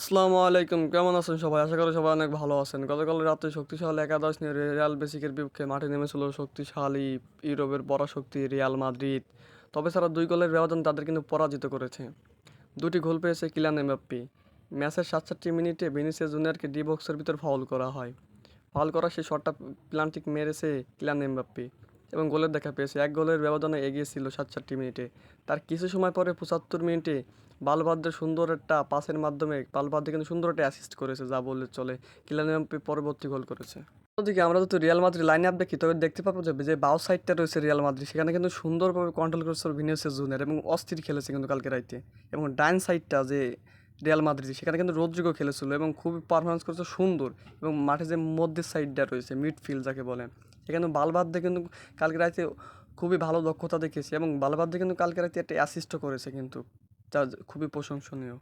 আসসালামু আলাইকুম, কেমন আছেন সবাই? আশা করি সবাই অনেক ভালো আছেন। গতকাল রাতে শক্তিশালী একাদশ নিয়ে রিয়াল বেসিকের বিপক্ষে মাঠে নেমেছিল শক্তিশালী ইউরোপের পরাশক্তি রিয়াল মাদ্রিদ। তবে ছাড়া দুই গোলের ব্যবধান তাদের কিন্তু পরাজিত করেছে। দুটি গোল পেয়েছে কিলান এমবাপ্পি। ম্যাচের সাতষট্টি মিনিটে বেনিসিয়া জুনিয়রকে ডি বক্সের ভিতর ফাউল করা হয়। ফাউল করা সেই শটটা প্লান্টিক মেরেছে কিলান এমবাপ্পি। এবং গোলের দেখা পেয়েছে। এক গোলের ব্যবধানে এগিয়ে ছিল সাতষট্টি মিনিটে। তার কিছু সময় পরে পঁচাত্তর মিনিটে বালবাদ্রে সুন্দর একটা পাসের মাধ্যমে বালবাদ্রে কিন্তু সুন্দর একটা অ্যাসিস্ট করেছে, যা বললে চলে। কিলান পরবর্তী গোল করেছে। ওদিকে আমরা যদি রিয়াল মাদ্রি লাইন আপ দেখি, তবে দেখতে পাবো যে যে বাউ সাইডটা রয়েছে রিয়াল মাদ্রি সেখানে কিন্তু সুন্দরভাবে কন্ট্রোল করেছে ভিনিসিয়াস জুনিয়র এবং অস্থির খেলেছে কিন্তু কালকে রাইতে। এবং ডাইন সাইডটা যে রিয়াল মাদ্রিদ সেখানে কিন্তু রোদ্রিগো খেলেছিল এবং খুবই পারফরমেন্স করেছে, সুন্দর এবং মাঠে যে মধ্যের সাইডটা রয়েছে মিডফিল্ড যাকে বলে, সেখানে বালবাদ্যে কিন্তু কালকে রাতে খুবই ভালো দক্ষতা দেখেছি এবং বালবাদ্যে কিন্তু কালকে রাতে একটা অ্যাসিস্টও করেছে কিন্তু, যা খুবই প্রশংসনীয়।